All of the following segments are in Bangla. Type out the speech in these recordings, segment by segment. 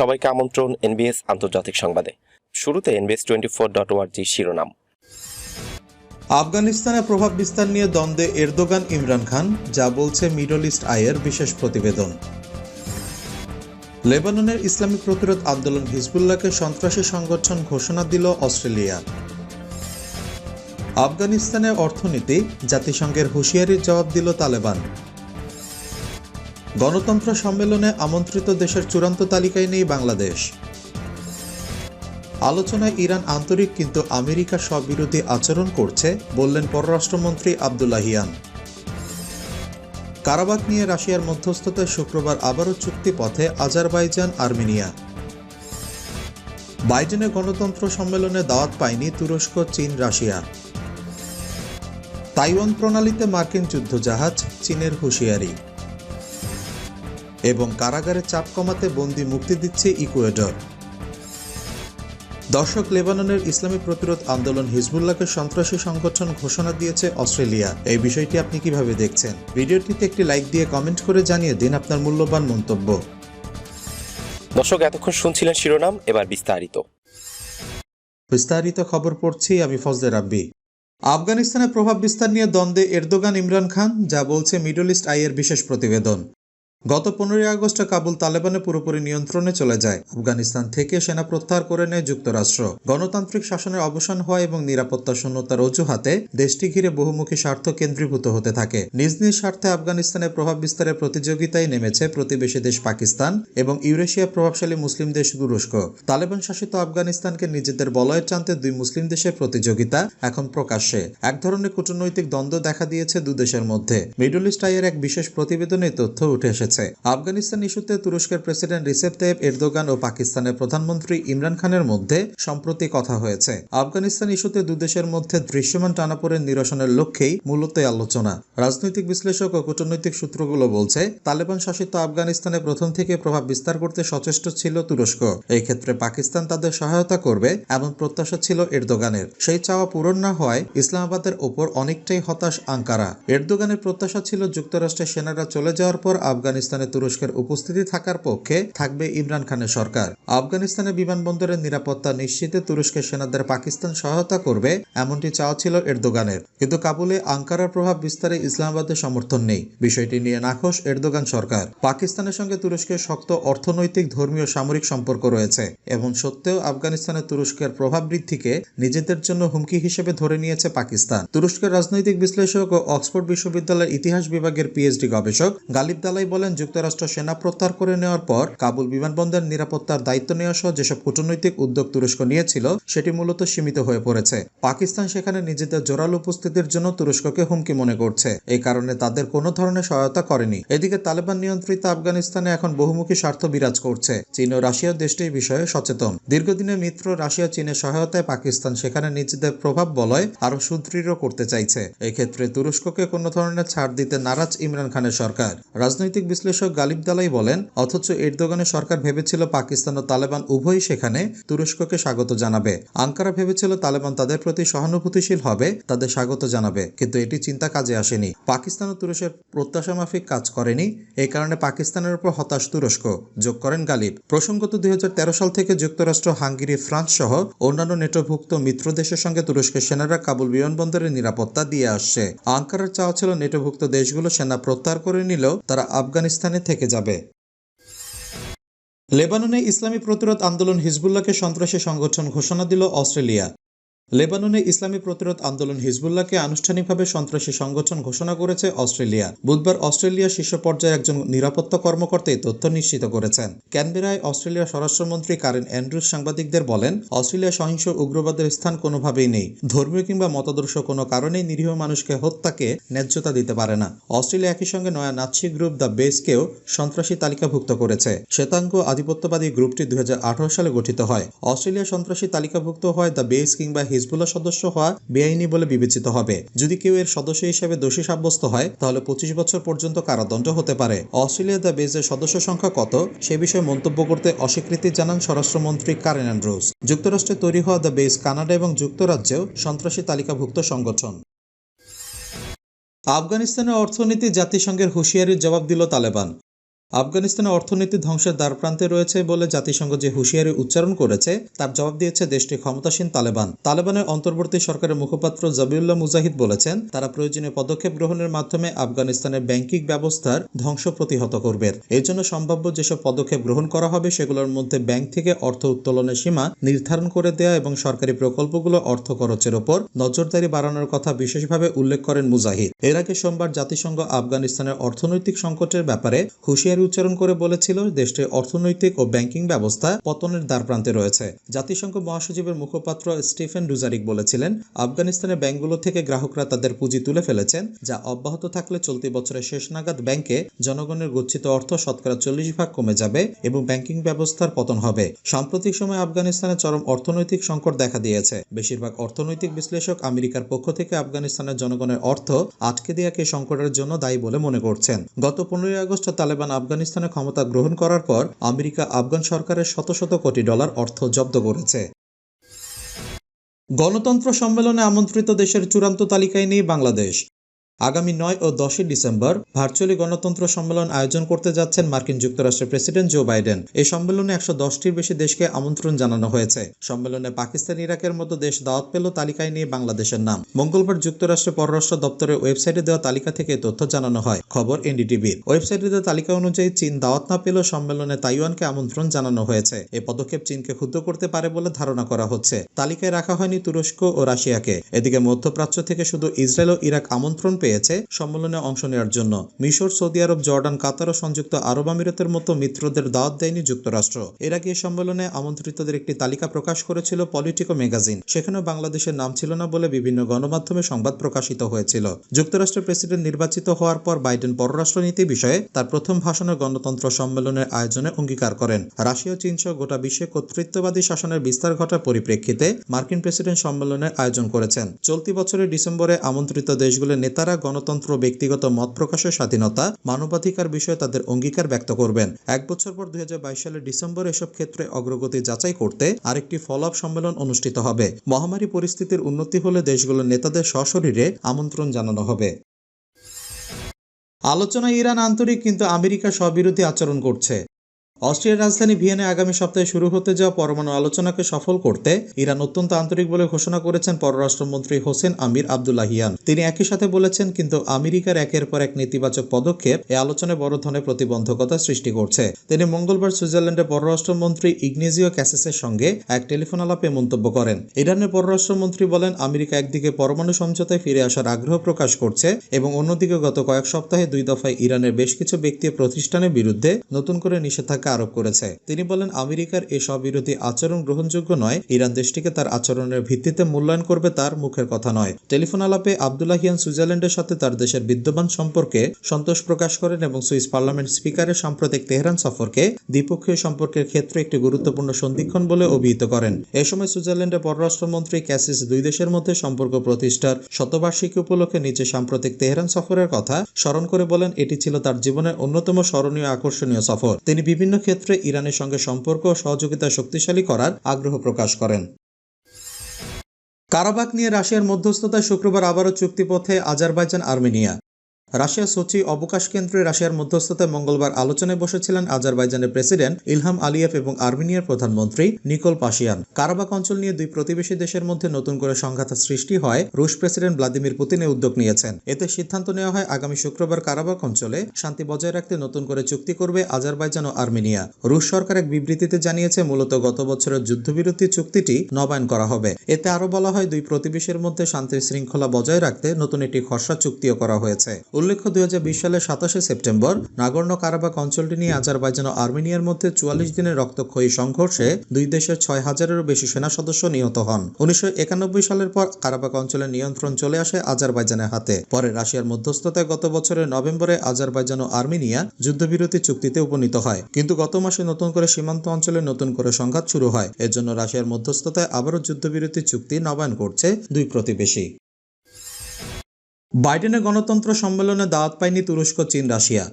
সবাইকে আমন্ত্রণ এনবিএস আন্তর্জাতিক সংবাদে। শুরুতে এনবিএস টোয়েন্টি ফোর ডট ওয়ার্জি শিরোনাম। আফগানিস্তানে প্রভাব বিস্তার নিয়ে দ্বন্দ্বে এরদোগান ইমরান খান, যা বলছে মিডল ইস্ট আয়ের বিশেষ প্রতিবেদন। লেবাননের ইসলামী প্রতিরোধ আন্দোলন হিজবুল্লাহকে সন্ত্রাসী সংগঠন ঘোষণা দিল অস্ট্রেলিয়া। আফগানিস্তানের অর্থনীতি জাতিসংঘের হুঁশিয়ারির জবাব দিল তালেবান। গণতন্ত্র সম্মেলনে আমন্ত্রিত দেশের চূড়ান্ত তালিকায় নেই বাংলাদেশ। আলোচনায় ইরান আন্তরিক কিন্তু আমেরিকা স্ববিরোধী আচরণ করছে, বললেন পররাষ্ট্রমন্ত্রী আবদুল্লাহিয়ান কারাবাক নিয়ে রাশিয়ার মধ্যস্থতায় শুক্রবার আবারও চুক্তি পথে আজারবাইজান, আর্মেনিয়া। বাইডেনের গণতন্ত্র সম্মেলনে দাওয়াত পায়নি তুরস্ক, চীন, রাশিয়া। তাইওয়ান প্রণালীতে মার্কিন যুদ্ধজাহাজ, চীনের হুঁশিয়ারি। এবং কারাগারে চাপ কমাতে বন্দি মুক্তি দিচ্ছে ইকুয়েডর। দর্শক লেবাননের ইসলামী প্রতিরোধ আন্দোলন হিজবুল্লাহকে সন্ত্রাসী সংগঠন ঘোষণা দিয়েছে অস্ট্রেলিয়া। এই বিষয়টি আপনি কীভাবে দেখছেন? ভিডিওটিতে একটি লাইক দিয়ে কমেন্ট করে জানিয়ে দিন আপনার মূল্যবান মন্তব্য। দর্শক এতক্ষণ শুনছিলেন শিরোনাম এবার বিস্তারিত। বিস্তারিত খবর পড়ছি আমি ফজলে রাব্বি। আফগানিস্তানে প্রভাব বিস্তার নিয়ে দ্বন্দ্বে এরদোগান ইমরান খান যা বলছে মিডল ইস্ট আইয়ের বিশেষ প্রতিবেদন। গত পনেরোই আগস্টে কাবুল তালেবানের পুরোপুরি নিয়ন্ত্রণে চলে যায়। আফগানিস্তান থেকে সেনা প্রত্যাহার করে নেয় যুক্তরাষ্ট্র। গণতান্ত্রিক শাসনের অবসান হয় এবং নিরাপত্তা শূন্যতার অজুহাতে দেশটি ঘিরে বহুমুখী স্বার্থ কেন্দ্রীভূত হতে থাকে। নিজ নিজ স্বার্থে আফগানিস্তানে প্রভাব বিস্তারের প্রতিযোগিতায় নেমেছে প্রতিবেশী দেশ পাকিস্তান এবং ইউরেশিয়ার প্রভাবশালী মুসলিম দেশ তুরস্ক তালেবান শাসিত আফগানিস্তানকে নিজেদের বলয়ে টানতে দুই মুসলিম দেশের প্রতিযোগিতা এখন প্রকাশ্যে। এক ধরনের কূটনৈতিক দ্বন্দ্ব দেখা দিয়েছে দু দেশের মধ্যে। মিডল ইস্ট আইয়ের এক বিশেষ প্রতিবেদনে তথ্য উঠে এসেছে। আফগানিস্তান ইস্যুতে তুরস্কের প্রেসিডেন্ট রিসেপ তাইপ এরদোগান ও পাকিস্তানের প্রধানমন্ত্রী ইমরান খানের মধ্যে সম্প্রতি কথা হয়েছে। আফগানিস্তান ইস্যুতে দুদেশের মধ্যে দৃশ্যমান টানাপোড়েন নিরসনের লক্ষ্যেই মূলত আলোচনা। রাজনৈতিক বিশ্লেষক ও কূটনৈতিক সূত্রগুলো বলছে, তালেবান শাসিত আফগানিস্তানে প্রথম থেকে প্রভাব বিস্তার করতে সচেষ্ট ছিল তুরস্ক। এই ক্ষেত্রে পাকিস্তান তাদের সহায়তা করবে এমন প্রত্যাশা ছিল এরদোগানের। সেই চাওয়া পূরণ না হওয়ায় ইসলামাবাদের ওপর অনেকটাই হতাশ আঙ্কারা। এরদোগানের প্রত্যাশা ছিল যুক্তরাষ্ট্রের সেনারা চলে যাওয়ার পর আফগানিস্তানে তুরস্কের উপস্থিতি থাকার পক্ষে থাকবে ইমরান খানের সরকার। আফগানিস্তানের বিমানবন্দরের নিরাপত্তা নিশ্চিতে তুরস্কের সেনাদের পাকিস্তান সহায়তা করবে এমনটি চাওয়া ছিল এরদোগানের। কিন্তু কাবুলে আঙ্কারার প্রভাব বিস্তারে ইসলামাবাদের সমর্থন নেই। বিষয়টি নিয়ে নাখোশ এরদোগান সরকার। পাকিস্তানের সঙ্গে তুরস্কের শক্ত অর্থনৈতিক, ধর্মীয়, সামরিক সম্পর্ক রয়েছে। এবং সত্ত্বেও আফগানিস্তানে তুরস্কের প্রভাব বৃদ্ধিকে নিজেদের জন্য হুমকি হিসেবে ধরে নিয়েছে পাকিস্তান। তুরস্কের রাজনৈতিক বিশ্লেষক ও অক্সফোর্ড বিশ্ববিদ্যালয়ের ইতিহাস বিভাগের পিএইচডি গবেষক গালিব দালাই বলেন যুক্তরাষ্ট্র সেনা প্রত্যাহার করে নেওয়ার পর কাবুল বিমানবন্দর নিরাপত্তার দায়িত্ব নেওয়া সহ যেসব কূটনৈতিক উদ্যোগ তুরস্ক নিয়েছিল, সেটি মূলত সীমিত হয়ে পড়েছে। পাকিস্তান সেখানে নিজেদের জোরালো উপস্থিতির জন্য তুরস্ককে হুমকি মনে করছে। এই কারণে তাদের কোনো ধরনের সহায়তা করেনি। এদিকে তালেবান নিয়ন্ত্রিত আফগানিস্তানে এখন বহুমুখী স্বার্থ বিরাজ করছে। চীন ও রাশিয়া দেশটি বিষয়ে সচেতন। দীর্ঘদিনের মিত্র রাশিয়া চীনের সহায়তায় পাকিস্তান সেখানে নিজেদের প্রভাব বলয় আরও সুদৃঢ় করতে চাইছে। এক্ষেত্রে তুরস্ককে কোনো ধরনের ছাড় দিতে নারাজ ইমরান খানের সরকার। রাজনৈতিক বিশ্লেষক গালিব দালাই বলেন, অথচ এরদোগানের সরকার ভেবেছিল পাকিস্তান ও তালেবান উভয়ই সেখানে তুরস্ককে স্বাগত জানাবে। আঙ্কারা ভেবেছিল তালেবান তাদের প্রতি সহানুভূতিশীল হবে, তাদের স্বাগত জানাবে, কিন্তু এটি চিন্তা কাজে আসেনি। পাকিস্তান ও তুরস্কের প্রত্যাশা মাফিক কাজ করেনি এই কারণে পাকিস্তানের উপর হতাশ তুরস্ক, যোগ করেন গালিব। প্রসঙ্গত দুই হাজার তেরো সাল থেকে যুক্তরাষ্ট্র, হাঙ্গেরি, ফ্রান্স সহ অন্যান্য নেটোভুক্ত মিত্র দেশের সঙ্গে তুরস্কের সেনারা কাবুল বিমানবন্দরের নিরাপত্তা দিয়ে আসছে। আঙ্কারার চাওয়া ছিল নেটোভুক্ত দেশগুলো সেনা প্রত্যাহার করে নিলেও তারা আফগানিস্তানে থেকে যাবে। লেবাননে ইসলামী প্রতিরোধ আন্দোলন হিজবুল্লাহকে সন্ত্রাসী সংগঠন ঘোষণা দিল অস্ট্রেলিয়া। লেবাননে ইসলামী প্রতিরোধ আন্দোলন হিজবুল্লাহকে আনুষ্ঠানিকভাবে সন্ত্রাসী সংগঠন ঘোষণা করেছে অস্ট্রেলিয়া। বুধবার অস্ট্রেলিয়ার শীর্ষ পর্যায়ে একজন নিরাপত্তা কর্মকর্তা তথ্য নিশ্চিত করেছেন। ক্যানবেরায় অস্ট্রেলিয়ার স্বরাষ্ট্রমন্ত্রী কারেন অ্যান্ড্রুস সাংবাদিকদের বলেন, অস্ট্রেলিয়া সহিংস উগ্রবাদের স্থান কোনোভাবেই নেই। ধর্মীয় কিংবা মতাদর্শ কোনো কারণেই নিরীহ মানুষকে হত্যাকে ন্যায্যতা দিতে পারে না। অস্ট্রেলিয়া একই সঙ্গে নয়া নাৎসি গ্রুপ দ্য বেসকেও সন্ত্রাসী তালিকাভুক্ত করেছে। শ্বেতাঙ্গ আধিপত্যবাদী গ্রুপটি দু হাজার আঠারো সালে গঠিত হয়। অস্ট্রেলিয়া সন্ত্রাসী তালিকাভুক্ত হয় দ্য বেস কিংবা হিজবুল্লাহ সদস্য হওয়া বেআইনি বলে বিবেচিত হবে। যদি কেউ এর সদস্য হিসেবে দোষী সাব্যস্ত হয়, তাহলে পঁচিশ বছর পর্যন্ত কারাদণ্ড হতে পারে। অস্ট্রেলিয়া দ্য বেজের সদস্য সংখ্যা কত? সে বিষয়ে মন্তব্য করতে অস্বীকৃতি জানান স্বরাষ্ট্রমন্ত্রী কারেন অ্যান্ড্রুস যুক্তরাষ্ট্রে তৈরি হওয়া দ্য বেজ কানাডা এবং যুক্তরাজ্যেও সন্ত্রাসী তালিকাভুক্ত সংগঠন। আফগানিস্তানের অর্থনীতি জাতিসংঘের হুঁশিয়ারির জবাব দিল তালেবান। আফগানিস্তানের অর্থনীতি ধ্বংসের দ্বারপ্রান্তে রয়েছে বলে জাতিসংঘ যে হুঁশিয়ারি উচ্চারণ করেছে, তার জবাব দিয়েছে দেশটির ক্ষমতাসীন তালেবান। তালেবানের অন্তর্বর্তী সরকারের মুখপাত্র জবিউল্লাহ মুজাহিদ বলেছেন, তারা প্রয়োজনীয় পদক্ষেপ গ্রহণের মাধ্যমে আফগানিস্তানের ব্যাংকিং ব্যবস্থার ধ্বংস প্রতিহত করবে। এর জন্য সম্ভাব্য যেসব পদক্ষেপ গ্রহণ করা হবে, সেগুলোর মধ্যে ব্যাংক থেকে অর্থ উত্তোলনের সীমা নির্ধারণ করে দেয়া এবং সরকারি প্রকল্পগুলো অর্থ খরচের ওপর নজরদারি বাড়ানোর কথা বিশেষভাবে উল্লেখ করেন মুজাহিদ। এর আগে সোমবার জাতিসংঘ আফগানিস্তানের অর্থনৈতিক সংকটের ব্যাপারে হুঁশিয়ারি উচ্চারণ করে বলেছিল, দেশটির অর্থনৈতিক ও ব্যাংকিং ব্যবস্থা পতনের দ্বারপ্রান্তে রয়েছে। জাতিসংঘ মহাসচিবের মুখপাত্র স্টিফেন ডুজারিক বলেছিলেন, আফগানিস্তানের ব্যাংকগুলো থেকে গ্রাহকরা তাদের পুঁজি তুলে ফেলেছেন, যা অব্যাহত থাকলে চলতি বছরের শেষ নাগাদ ব্যাংকে জনগণের গচ্ছিত অর্থ শতকরা চল্লিশ ভাগ কমে যাবে এবং ব্যাংকিং ব্যবস্থার পতন হবে। সাম্প্রতিক সময়ে আফগানিস্তানে চরম অর্থনৈতিক সংকট দেখা দিয়েছে। বেশিরভাগ অর্থনৈতিক বিশ্লেষক আমেরিকার পক্ষ থেকে আফগানিস্তানের জনগণের অর্থ আটকে দেওয়াকে সংকটের জন্য দায়ী বলে মনে করছেন। গত পনেরোই আগস্ট তালেবান আফগানিস্তানে ক্ষমতা গ্রহণ করার পর আমেরিকা আফগান সরকারের শত শত কোটি ডলার অর্থ জব্দ করেছে। গণতন্ত্র সম্মেলনে আমন্ত্রিত দেশের চূড়ান্ত তালিকায় নেই বাংলাদেশ। আগামী নয় ও দশই ডিসেম্বর ভার্চুয়ালি গণতন্ত্র সম্মেলন আয়োজন করতে যাচ্ছেন মার্কিন যুক্তরাষ্ট্রের প্রেসিডেন্ট জো বাইডেন। এই সম্মেলনে একশো দশটির বেশি দেশকে আমন্ত্রণ জানানো হয়েছে। সম্মেলনে পাকিস্তান, ইরাকের মতো দেশ দাওয়াত পেল তালিকায় নিয়ে বাংলাদেশের নাম। মঙ্গলবার যুক্তরাষ্ট্রের পররাষ্ট্র দপ্তরের ওয়েবসাইটে দেওয়া তালিকা থেকে তথ্য জানানো হয়। খবর এনডিটিভির ওয়েবসাইটে দেওয়া তালিকা অনুযায়ী চীন দাওয়াত না পেলেও সম্মেলনে তাইওয়ানকে আমন্ত্রণ জানানো হয়েছে। এই পদক্ষেপ চীনকে ক্ষুব্ধ করতে পারে বলে ধারণা করা হচ্ছে। তালিকায় রাখা হয়নি তুরস্ক ও রাশিয়াকে। এদিকে মধ্যপ্রাচ্য থেকে শুধু ইসরায়েল ও ইরাক আমন্ত্রণ পেয়েছে সম্মেলনে অংশ নেওয়ার জন্য। মিশর, সৌদি আরব, জর্ডান, কাতার ও সংযুক্ত আরব আমিরাতের মতো মিত্রদের দাওয়াত দেয়নি যুক্তরাষ্ট্র। এর আগে সম্মেলনে আমন্ত্রিতদের একটি তালিকা প্রকাশ করেছিল পলিটিকো ম্যাগাজিন। সেখানেও বাংলাদেশের নাম ছিল না বলে বিভিন্ন গণমাধ্যমে সংবাদ প্রকাশিত হয়েছিল। যুক্তরাষ্ট্রের প্রেসিডেন্ট নির্বাচিত হওয়ার পর বাইডেন পররাষ্ট্রনীতি বিষয়ে তার প্রথম ভাষণে গণতন্ত্র সম্মেলনের আয়োজনে অঙ্গীকার করেন। রাশিয়া চীন সহ গোটা বিশ্বে কর্তৃত্ববাদী শাসনের বিস্তার ঘটার পরিপ্রেক্ষিতে মার্কিন প্রেসিডেন্ট সম্মেলনের আয়োজন করেছেন। চলতি বছরের ডিসেম্বরে আমন্ত্রিত দেশগুলোর নেতারা গণতন্ত্র, ব্যক্তিগত মত প্রকাশের স্বাধীনতা, মানবাধিকার বিষয়ে তাদের অঙ্গীকার ব্যক্ত করবেন। এক বছর পর দু হাজার বাইশ সালের ডিসেম্বর এসব ক্ষেত্রে অগ্রগতি যাচাই করতে আরেকটি ফলো আপ সম্মেলন অনুষ্ঠিত হবে। মহামারী পরিস্থিতির উন্নতি হলে দেশগুলোর নেতাদের সশরীরে আমন্ত্রণ জানানো হবে। আলোচনায় ইরান আন্তরিক, কিন্তু আমেরিকা স্ববিরোধী আচরণ করছে। অস্ট্রিয়ার রাজধানী ভিয়েনায় আগামী সপ্তাহে শুরু হতে যাওয়া পরমাণু আলোচনাকে সফল করতে ইরান অত্যন্ত আন্তরিক বলে ঘোষণা করেছেন পররাষ্ট্রমন্ত্রী হোসেন আমির আবদুল্লাহিয়ান। তিনি একই সাথে বলেছেন, কিন্তু আমেরিকার একের পর এক নেতিবাচক পদক্ষেপ এ আলোচনায় বড় ধরনের প্রতিবন্ধকতা সৃষ্টি করছে। তিনি মঙ্গলবার সুইজারল্যান্ডের পররাষ্ট্রমন্ত্রী ইগনেজিও ক্যাসেসের সঙ্গে এক টেলিফোন আলাপে মন্তব্য করেন। ইরানের পররাষ্ট্রমন্ত্রী বলেন, আমেরিকা একদিকে পরমাণু সমঝোতায় ফিরে আসার আগ্রহ প্রকাশ করছে এবং অন্যদিকে গত কয়েক সপ্তাহে দুই দফায় ইরানের বেশ কিছু ব্যক্তি প্রতিষ্ঠানের বিরুদ্ধে নতুন করে নিষেধাজ্ঞা আরোপ করেছে। তিনি বলেন, আমেরিকার এই স্ববিরোধী আচরণ গ্রহণযোগ্য নয়। ইরান দেশটিকে তার আচরণের ভিত্তিতে মূল্যায়ন করবে তার মুখের কথা নয়। টেলিফোন আলাপে আবদুল্লাহিয়ান সুইজারল্যান্ডের সাথে তার দেশের বিদ্যমান সম্পর্কে সন্তোষ প্রকাশ করেন এবং সুইস পার্লামেন্ট স্পিকারের সাম্প্রতিক তেহরান সফরকে দ্বিপক্ষীয় সম্পর্কের ক্ষেত্রে একটি গুরুত্বপূর্ণ সন্ধিক্ষণ বলে অভিহিত করেন। এ সময় সুইজারল্যান্ডের পররাষ্ট্রমন্ত্রী ক্যাসিস দুই দেশের মধ্যে সম্পর্ক প্রতিষ্ঠার শতবার্ষিকী উপলক্ষে নিচে সাম্প্রতিক তেহরান সফরের কথা স্মরণ করে বলেন, এটি ছিল তার জীবনের অন্যতম স্মরণীয় আকর্ষণীয় সফর। তিনি বিভিন্ন ক্ষেত্রে ইরানের সঙ্গে সম্পর্ক ও সহযোগিতা শক্তিশালী করার আগ্রহ প্রকাশ করেন। কারাবাক নিয়ে রাশিয়ার মধ্যস্থতায় শুক্রবার আবারও চুক্তিপথে আজারবাইজান আর্মেনিয়া রাশিয়া সোচি অবকাশ কেন্দ্রে রাশিয়ার মধ্যস্থতায় মঙ্গলবার আলোচনায় বসেছিলেন আজারবাইজানের প্রেসিডেন্ট ইলহাম আলিয়েভ এবং আর্মেনিয়ার প্রধানমন্ত্রী নিকোল পাশিয়ান। কারাবাক অঞ্চল নিয়ে দুই প্রতিবেশী দেশের মধ্যে নতুন করে সংঘাত সৃষ্টি হয় রুশ প্রেসিডেন্ট ভ্লাদিমির পুতিন উদ্যোগ নিয়েছেন। এতে সিদ্ধান্ত নেওয়া হয় আগামী শুক্রবার কারাবাক অঞ্চলে শান্তি বজায় রাখতে নতুন করে চুক্তি করবে আজারবাইজান ও আর্মেনিয়া। রুশ সরকার এক বিবৃতিতে জানিয়েছে, মূলত গত বছরের যুদ্ধবিরতি চুক্তিটি নবায়ন করা হবে। এতে আরও বলা হয়, দুই প্রতিবেশীর মধ্যে শান্তির শৃঙ্খলা বজায় রাখতে নতুন একটি খসড়া চুক্তিও করা হয়েছে। উল্লেখ্য, দুই সালের সাতাশে সেপ্টেম্বর নাগর্ণ কারাবাক অঞ্চলটি নিয়ে আজারবাইজান ও আর্মেনিয়ার মধ্যে চুয়াল্লিশ দিনের রক্তক্ষয়ী সংঘর্ষে দুই দেশের ছয় হাজারেরও বেশি সেনা সদস্য নিহত হন। উনিশশো একানব্বই সালের পর কারাবাক অঞ্চলের নিয়ন্ত্রণ চলে আসে আজারবাইজানের হাতে। পরে রাশিয়ার মধ্যস্থতায় গত বছরের নভেম্বরে আজারবাইজান ও আর্মেনিয়া যুদ্ধবিরতি চুক্তিতে উপনীত হয়। কিন্তু গত মাসে নতুন করে সীমান্ত অঞ্চলে নতুন করে সংঘাত শুরু হয়। এর জন্য রাশিয়ার মধ্যস্থতায় আবারও যুদ্ধবিরতি চুক্তি নবায়ন করছে দুই প্রতিবেশী। বাইডেনের গণতন্ত্র সম্মেলনে দাওয়াত পায়নি তুরস্ক চীন রাশিয়া।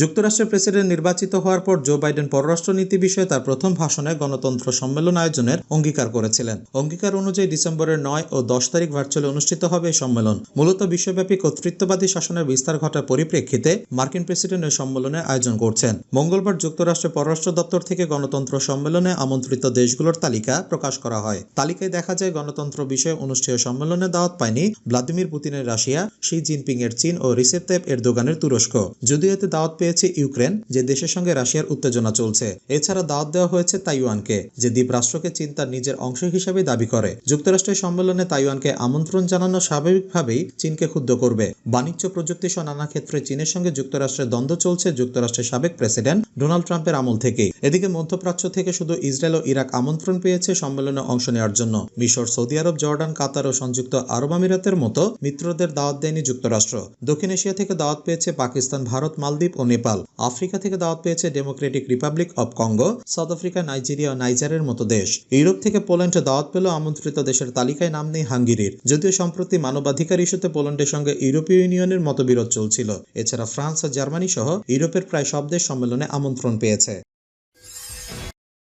যুক্তরাষ্ট্রের প্রেসিডেন্ট নির্বাচিত হওয়ার পর জো বাইডেন পররাষ্ট্রনীতি বিষয়ে তার প্রথম ভাষণে গণতন্ত্র সম্মেলন আয়োজনের অঙ্গীকার করেছিলেন। অঙ্গীকার অনুযায়ী ডিসেম্বরের নয় ও দশ তারিখ ভার্চুয়ালি অনুষ্ঠিত হবে এই সম্মেলন। মূলত বিশ্বব্যাপী কর্তৃত্ববাদী শাসনের বিস্তার ঘটার পরিপ্রেক্ষিতে মার্কিন প্রেসিডেন্ট এই সম্মেলনের আয়োজন করছেন। মঙ্গলবার যুক্তরাষ্ট্রের পররাষ্ট্র দপ্তর থেকে গণতন্ত্র সম্মেলনে আমন্ত্রিত দেশগুলোর তালিকা প্রকাশ করা হয়। তালিকায় দেখা যায় গণতন্ত্র বিষয়ে অনুষ্ঠেয় সম্মেলনে দাওয়াত পায়নি ভ্লাদিমির পুতিনের রাশিয়া, শি জিনপিং এর চীন ও রিসেপ এর দোকানের তুরস্ক। যদিও এতে দাওয়াত পেয়েছে ইউক্রেন, যে দেশের সঙ্গে রাশিয়ার উত্তেজনা চলছে। এছাড়া দাওয়াত দেওয়া হয়েছে তাইওয়ানকে, যে দ্বীপরাষ্ট্রকে চীন তার নিজের অংশ হিসেবে দাবি করে। যুক্তরাষ্ট্রের সম্মেলনে তাইওয়ানকে আমন্ত্রণ জানানো স্বাভাবিকভাবেই চীনকে ক্ষুব্ধ করবে। বাণিজ্য প্রযুক্তি সহ নানা ক্ষেত্রে চীনের সঙ্গে যুক্তরাষ্ট্রের দ্বন্দ্ব চলছে যুক্তরাষ্ট্রের সাবেক প্রেসিডেন্ট ডোনাল্ড ট্রাম্পের আমল থেকেই। এদিকে মধ্যপ্রাচ্য থেকে শুধু ইসরায়েল ও ইরাক আমন্ত্রণ পেয়েছে সম্মেলনে অংশ নেওয়ার জন্য। মিশর, সৌদি আরব, জর্ডান, কাতার ও সংযুক্ত আরব আমিরাতের মতো মিত্রদের দাওয়াত দেয়নি যুক্তরাষ্ট্র। দক্ষিণ এশিয়া থেকে দাওয়াত পেয়েছে পাকিস্তান, ভারত, মালদ্বীপ ও নেপাল। আফ্রিকা থেকে দাওয়াত পেয়েছে democratic republic of Congo South Africa Nigeria ও নাইজারের মতো দেশ। ইউরোপ থেকে পোল্যান্ডে দাওয়াত পেল আমন্ত্রিত দেশের তালিকায় নাম নেই হাঙ্গেরির। যদিও সম্প্রতি মানবাধিকার ইস্যুতে পোল্যান্ডের সঙ্গে ইউরোপীয় ইউনিয়নের মতবিরোধ চলছিল। এছাড়া ফ্রান্স ও জার্মানি সহ ইউরোপের প্রায় সব দেশ সম্মেলনে আমন্ত্রণ পেয়েছে।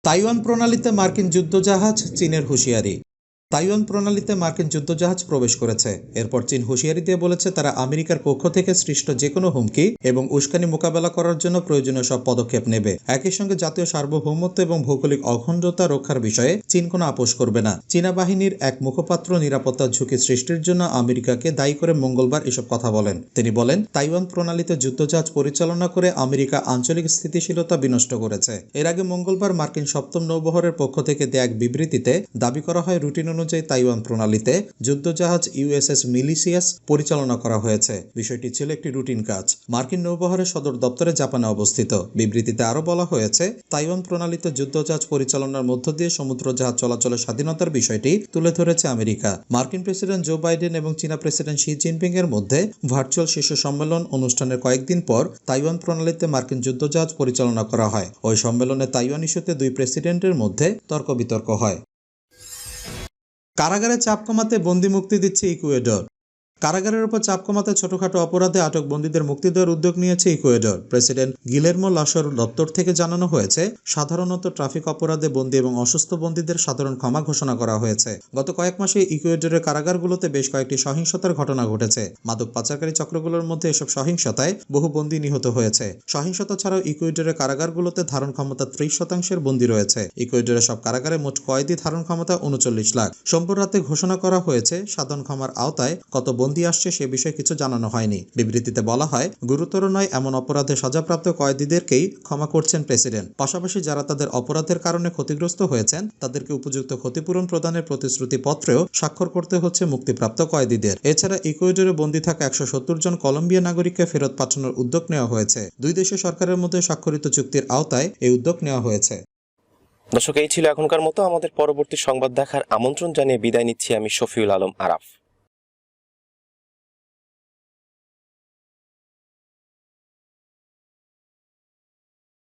তাইওয়ান প্রণালীতে মার্কিন যুদ্ধজাহাজ, চীনের হুঁশিয়ারি। তাইওয়ান প্রণালীতে মার্কিন যুদ্ধজাহাজ প্রবেশ করেছে। এরপর চীন হুঁশিয়ারি দিয়ে বলেছে, তারা আমেরিকার পক্ষ থেকে সৃষ্ট যে কোনো হুমকি এবং উস্কানি মোকাবেলা করার জন্য প্রয়োজনীয় সব পদক্ষেপ নেবে। একই সঙ্গে জাতীয় সার্বভৌমত্ব এবং ভৌগোলিক অখণ্ডতা রক্ষার বিষয়ে চীন কোনো আপোষ করবে না। চীনা বাহিনীর এক মুখপাত্র নিরাপত্তা ঝুঁকি সৃষ্টির জন্য আমেরিকাকে দায়ী করে মঙ্গলবার এসব কথা বলেন। তিনি বলেন, তাইওয়ান প্রণালীতে যুদ্ধজাহাজ পরিচালনা করে আমেরিকা আঞ্চলিক স্থিতিশীলতা বিনষ্ট করেছে। এর আগে মঙ্গলবার মার্কিন সপ্তম নৌবহরের পক্ষ থেকে দেয়া এক বিবৃতিতে দাবি করা হয়, রুটিন অনুযায়ী তাইওয়ান প্রণালীতে যুদ্ধজাহাজ ইউএসএস মিলিসিয়াস পরিচালনা করা হয়েছে। বিষয়টি ছিল একটি রুটিন কাজ। মার্কিন নৌবহরের সদর দপ্তরে জাপানে অবস্থিত। বিবৃতিতে আরও বলা হয়েছে, তাইওয়ান প্রণালীতে যুদ্ধজাহাজ পরিচালনার মধ্য দিয়ে সমুদ্র জাহাজ চলাচলের স্বাধীনতার বিষয়টি তুলে ধরেছে আমেরিকা। মার্কিন প্রেসিডেন্ট জো বাইডেন এবং চীনা প্রেসিডেন্ট শি জিনপিং এর মধ্যে ভার্চুয়াল শীর্ষ সম্মেলন অনুষ্ঠানের কয়েকদিন পর তাইওয়ান প্রণালীতে মার্কিন যুদ্ধজাহাজ পরিচালনা করা হয়। ওই সম্মেলনে তাইওয়ান ইস্যুতে দুই প্রেসিডেন্টের মধ্যে তর্ক বিতর্ক হয়। কারাগারে চাপ কমাতে বন্দি মুক্তি দিচ্ছে ইকুয়েডর। কারাগারের উপর চাপ কমাতে ছোটখাটো অপরাধে আটক বন্দীদের মুক্তি দেওয়ার উদ্যোগ নিয়েছে ইকুয়েডর। প্রেসিডেন্ট গিলেরমো লাসর দপ্তর থেকে জানানো হয়েছে, সাধারণত ট্রাফিক অপরাধে বন্দী এবং অসুস্থ বন্দীদের সাধারণ ক্ষমা ঘোষণা করা হয়েছে। গত কয়েক মাসে ইকুয়েডরের কারাগারগুলোতে বেশ কয়েকটি সহিংসতার ঘটনা ঘটেছে। মাদক পাচারকারী চক্রগুলোর মধ্যে এসব সহিংসতায় বহু বন্দী নিহত হয়েছে। সহিংসতা ছাড়াও ইকুয়েডরের কারাগারগুলোতে ধারণ ক্ষমতা ত্রিশ শতাংশের বন্দী রয়েছে। ইকুয়েডরের সব কারাগারে মোট কয়েদি ধারণ ক্ষমতা উনচল্লিশ লাখ। সোমবার রাতে ঘোষণা করা হয়েছে সাধারণ ক্ষমার আওতায় কত বন্দী আসছে সে বিষয়ে কিছু জানানো হয়নি। বিবৃতিতে বলা হয়, গুরুতর নয়, এমন অপরাধে সাজাপ্রাপ্ত কয়েদিদেরকেই ক্ষমা করছেন প্রেসিডেন্ট। পাশাপাশি যারা তাদের অপরাধের কারণে ক্ষতিগ্রস্ত হয়েছেন, তাদেরকে উপযুক্ত ক্ষতিপূরণ প্রদানের প্রতিশ্রুতি পত্রেও স্বাক্ষর করতে হচ্ছে মুক্তিপ্রাপ্ত কয়েদিদের। এছাড়া ইকুয়েডরে বন্দী থাকা একশো সত্তর জন কলম্বিয়া নাগরিককে ফেরত পাঠানোর উদ্যোগ নেওয়া হয়েছে। দুই দেশের সরকারের মধ্যে স্বাক্ষরিত চুক্তির আওতায় এই উদ্যোগ নেওয়া হয়েছে। দর্শক, এই ছিল এখনকার মতো। আমাদের পরবর্তী সংবাদ দেখার আমন্ত্রণ জানিয়ে বিদায় নিচ্ছি আমি শফিউল আলম আরাফ।